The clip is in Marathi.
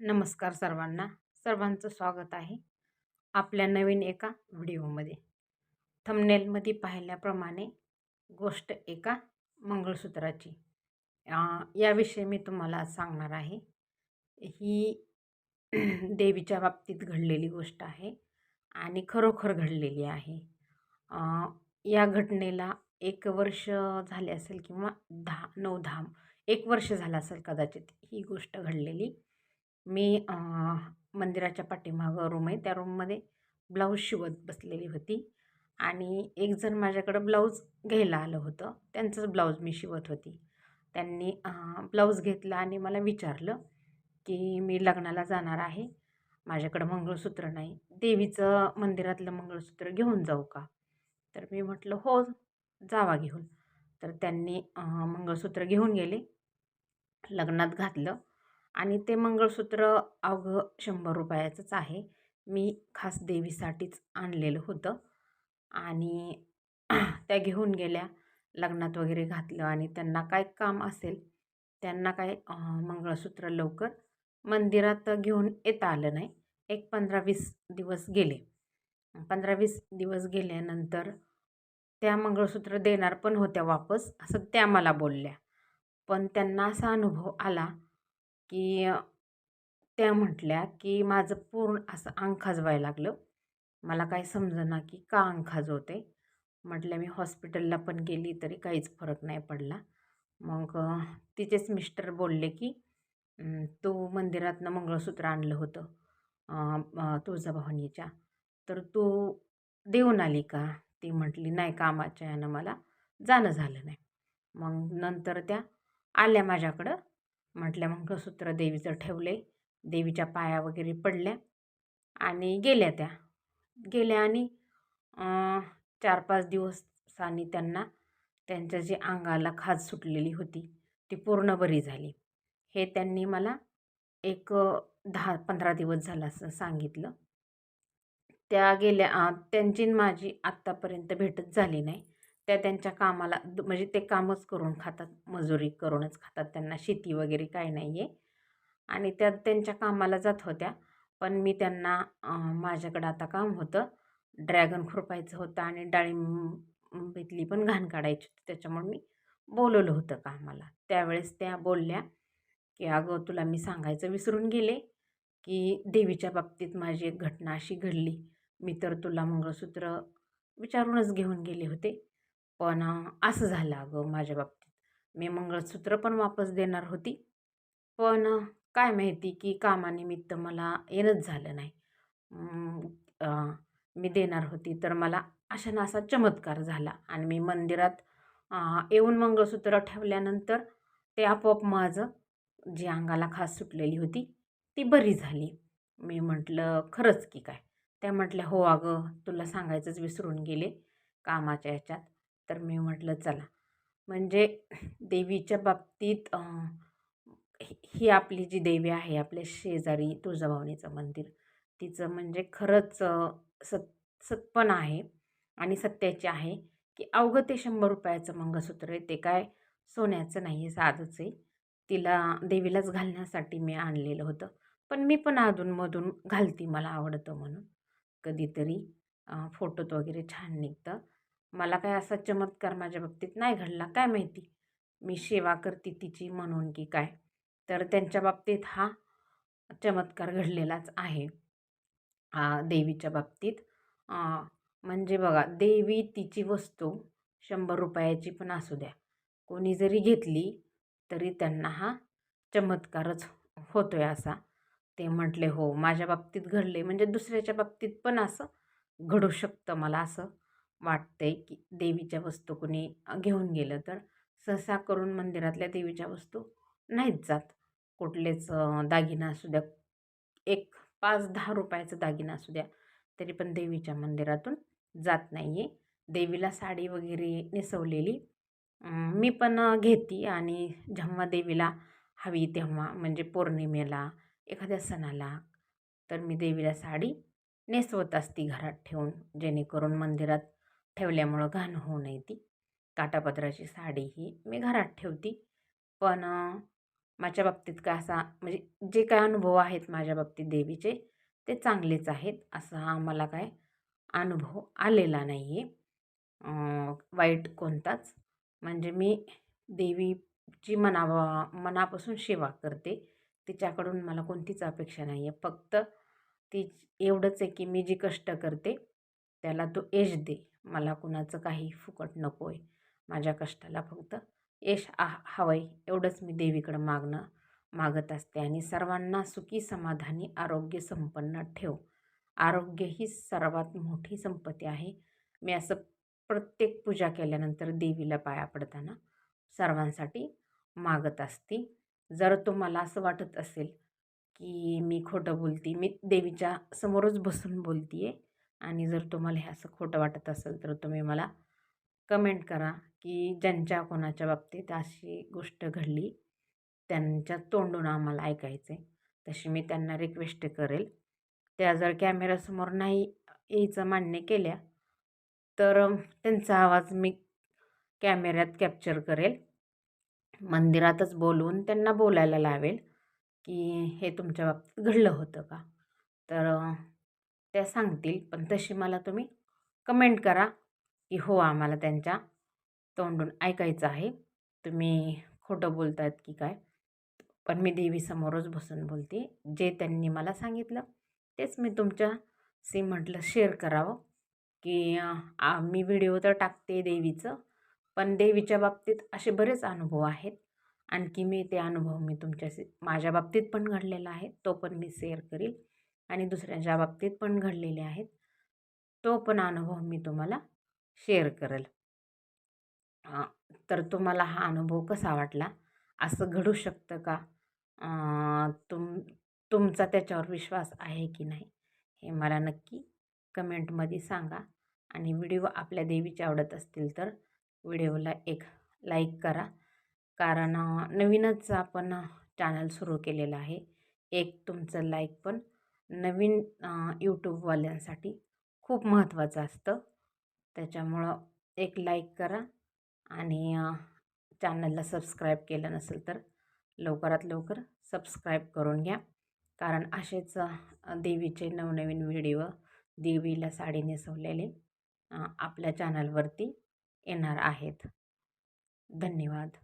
नमस्कार सर्वांना. सर्वांचं स्वागत आहे आपल्या नवीन एका व्हिडिओमध्ये. थंबनेलमध्ये पाहिल्याप्रमाणे गोष्ट एका मंगळसूत्राची. याविषयी मी तुम्हाला सांगणार आहे. ही देवीच्या बाबतीत घडलेली गोष्ट आहे आणि खरोखर घडलेली आहे. या घटनेला एक वर्ष झाले असेल किंवा दहा नऊ दहा एक वर्ष झालं असेल कदाचित ही गोष्ट घडलेली. मी मंदिराच्या पाठीमागं रूम आहे. त्या रूममध्ये ब्लाऊज शिवत बसलेली होती. आणि एक जण माझ्याकडं ब्लाऊज घ्यायला आलं होतं. त्यांचंच ब्लाऊज मी शिवत होती. त्यांनी ब्लाऊज घेतला आणि मला विचारलं की मी लग्नाला जाणार आहे. माझ्याकडं मंगळसूत्र नाही. देवीचं मंदिरातलं मंगळसूत्र घेऊन जाऊ का? तर मी म्हटलं हो जावा घेऊन. तर त्यांनी मंगळसूत्र घेऊन गेले. लग्नात घातलं. आणि ते मंगळसूत्र अवघं शंभर रुपयाचंच आहे. मी खास देवीसाठीच आणलेलं होतं. आणि त्या घेऊन गेल्या लग्नात वगैरे घातलं आणि त्यांना काय काम असेल त्यांना काय मंगळसूत्र लवकर मंदिरात घेऊन येता आलं नाही. एक पंधरा वीस दिवस गेले. पंधरा वीस दिवस गेल्यानंतर त्या मंगळसूत्र देणार पण होत्या वापस असं त्या मला बोलल्या. पण त्यांना असा अनुभव आला की त्या म्हटल्या की माझं पूर्ण असं अंग खाजवायला लागलं. मला काय समजेना की का अंग खाजवते. म्हटलं मी हॉस्पिटलला पण गेली तरी काहीच फरक नाही पडला. मग तिचेच मिस्टर बोलले की तू मंदिरातनं मंगळसूत्र आणलं होतं अ, तुळजाभवानीच्या. तर तू देऊन आली का? ती म्हटली नाही कामाच्या यानं मला जाणं झालं नाही. मग नंतर त्या आल्या माझ्याकडं. म्हटल्या मंगळसूत्र देवीचं ठेवले. देवीच्या पाया वगैरे पडल्या आणि गेल्या त्या. गेल्या आणि चार पाच दिवसांनी त्यांना त्यांच्या जी अंगाला खाज सुटलेली होती ती पूर्ण बरी झाली. हे त्यांनी मला एक दहा पंधरा दिवस झाला असं सांगितलं. त्या गेल्या त्यांची माझी आत्तापर्यंत भेटच झाली नाही. त्या त्यांच्या कामाला द म्हणजे ते कामच करून खातात मजुरी करूनच खातात त्यांना शेती वगैरे काही नाही आहे आणि त्या त्यांच्या कामाला जात होत्या. पण मी त्यांना माझ्याकडं आता काम होतं. ड्रॅगन खुरपायचं होतं आणि डाळिंबीतली पण घाण काढायची होती. त्याच्यामुळे मी बोलवलं होतं कामाला. त्यावेळेस त्या बोलल्या की अगं तुला मी सांगायचं विसरून गेले की देवीच्या बाबतीत माझी एक घटना अशी घडली. मी तर तुला मंगळसूत्र विचारूनच घेऊन गेले होते. पण असं झालं अगं माझ्या बाबतीत. मी मंगळसूत्र पण वापस देणार होती. पण काय माहिती की कामानिमित्त मला येणंच झालं नाही. मी देणार होती तर मला अशा असा चमत्कार झाला आणि मी मंदिरात येऊन मंगळसूत्र ठेवल्यानंतर ते आपोआप माझं जी अंगाला खास सुटलेली होती ती बरी झाली. मी म्हटलं खरंच की काय? त्या म्हटल्या हो अगं तुला सांगायचंच विसरून गेले कामाच्या ह्याच्यात. तर मी म्हटलं चला. म्हणजे देवीच्या बाबतीत ही ही आपली जी देवी आहे आपल्या शेजारी तुळजाभवानीचं मंदिर तिचं म्हणजे खरंच सत सत्पण आहे आणि सत्याची आहे की अवघं ते शंभर रुपयाचं मंगळसूत्र आहे ते काय सोन्याचं नाही आहे साधंच आहे. तिला देवीलाच घालण्यासाठी मी आणलेलं होतं. पण मी पण अधूनमधून घालते मला आवडतं म्हणून. कधीतरी फोटोत वगैरे छान निघतं. मला काय असा चमत्कार माझ्या बाबतीत नाही घडला काय माहिती? मी सेवा करते तिची म्हणून की काय? तर त्यांच्या बाबतीत हा चमत्कार घडलेलाच आहे. देवीच्या बाबतीत. म्हणजे बघा देवी तिची वस्तू शंभर रुपयाची पण असू द्या. कोणी जरी घेतली तरी त्यांना हा चमत्कारच होतोय असा. ते म्हटले हो माझ्या बाबतीत घडले म्हणजे दुसऱ्याच्या बाबतीत पण असं घडू शकतं मला असं. वाटतंय की देवीच्या वस्तू कुणी घेऊन गेलं तर? सहसा करून मंदिरातल्या देवीच्या वस्तू नाहीच जात. कुठलेच दागिना असू द्या एक पाच दहा रुपयाचा दागिना असू द्या तरी पण देवीच्या मंदिरातून जात नाही आहे देवीला साडी वगैरे नेसवलेली मी पण घेते आणि जेव्हा देवीला हवी तेव्हा म्हणजे पौर्णिमेला एखाद्या सणाला तर मी देवीला साडी नेसवत असते घरात ठेवून जेणेकरून मंदिरात ठेवल्यामुळं घाण होऊ नये ती. काठापदराची साडी ही मी घरात ठेवते. पण माझ्या बाबतीत काय असा म्हणजे जे काय अनुभव आहेत माझ्या बाबतीत देवीचे ते चांगलेच आहेत. असा मला काय अनुभव आलेला नाही आहे वाईट कोणताच. म्हणजे मी देवीची मनावा मनापासून सेवा करते. तिच्याकडून मला कोणतीच अपेक्षा नाही आहे फक्त ती एवढंच आहे की मी जी कष्ट करते त्याला तो यश दे. मला कुणाचं काही फुकट नको आहे माझ्या कष्टाला फक्त यश आ हवं आहे एवढंच मी देवीकडं मागणं मागत असते. आणि सर्वांना सुखी समाधानी आरोग्य संपन्न ठेव. आरोग्य ही सर्वात मोठी संपत्ती आहे. मी असं प्रत्येक पूजा केल्यानंतर देवीला पाया पडताना सर्वांसाठी मागत असते. जर तुम्हाला असं वाटत असेल की मी खोटं बोलते मी देवीच्या समोरच बसून बोलते आहे आणि जर तुम्हाला हे असं खोटं वाटत असेल तर तुम्ही मला कमेंट करा की ज्यांच्या कोणाच्या बाबतीत अशी गोष्ट घडली त्यांच्या तोंडून आम्हाला ऐकायचं आहे तशी मी त्यांना रिक्वेस्ट करेल. त्या जर कॅमेऱ्यासमोर नाही यायचं मान्य केल्या तर त्यांचा आवाज मी कॅमेऱ्यात कॅप्चर करेल. मंदिरातच बोलवून त्यांना बोलायला लावेल की हे तुमच्या बाबतीत घडलं होतं का? तर त्या सांगतील. पण तशी मला तुम्ही कमेंट करा की हो आम्हाला त्यांच्या तोंडून ऐकायचं आहे. तुम्ही खोटं बोलतायत की काय? पण मी देवीसमोरच बसून बोलते. जे त्यांनी मला सांगितलं तेच मी तुमच्या सी म्हटलं शेअर करावं. की मी व्हिडिओ तर टाकते देवीचं पण देवीच्या बाबतीत असे बरेच अनुभव आहेत. आणखी मी ते अनुभव मी तुमच्याशी माझ्या बाबतीत पण घडलेला आहे. तो पण मी शेअर करील. आणि दुसऱ्यांच्या बाबतीत पण घडलेले आहेत. तो पण अनुभव मी तुम्हाला शेअर करेल. तर तुम्हाला हा अनुभव कसा वाटला? असं घडू शकतं का? तुम तुमचा त्याच्यावर विश्वास आहे की नाही? हे मला नक्की कमेंटमध्ये सांगा. आणि व्हिडिओ आपल्या देवीचे आवडत असतील तर व्हिडिओला एक लाईक करा. कारण नवीनच आपण चॅनल सुरू केलेलं आहे. एक तुमचं लाईक पण नवीन यूट्यूबवाल्यांसाठी खूप महत्त्वाचं असतं. त्याच्यामुळं एक लाईक करा आणि चॅनलला सबस्क्राईब केलं नसेल तर लवकरात लवकर सबस्क्राईब करून घ्या. कारण असेच देवीचे नवनवीन व्हिडिओ देवीला साडी नेसवलेले आपल्या चॅनलवरती येणार आहेत. धन्यवाद.